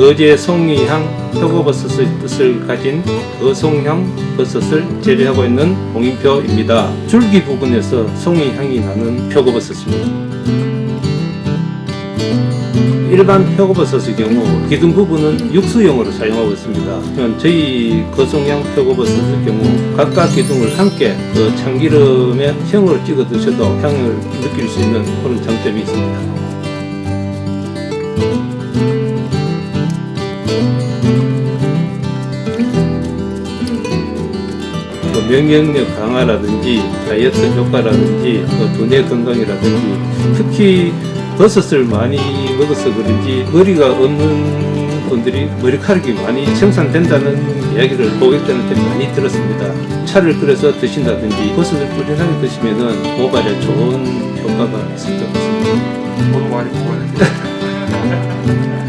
거제 송이향 표고버섯의 뜻을 가진 그 거송형 버섯을 재배하고 있는 공인표입니다. 줄기 부분에서 송이향이 나는 표고버섯입니다. 일반 표고버섯의 경우 기둥 부분은 육수용으로 사용하고 있습니다. 저희 거송향 표고버섯의 경우 각각 기둥을 함께 그 참기름에 형으로 찍어 드셔도 향을 느낄 수 있는 그런 장점이 있습니다. 그 면역력 강화라든지 다이어트 효과라든지 그 두뇌 건강이라든지 특히 버섯을 많이 먹어서 그런지 머리가 없는 분들이 머리카락이 많이 생산된다는 이야기를 고객들한테 많이 들었습니다. 차를 끓여서 드신다든지 버섯을 꾸준하게 드시면은 모발에 좋은 효과가 있을 것 같습니다. 저도 많이 먹어야 돼.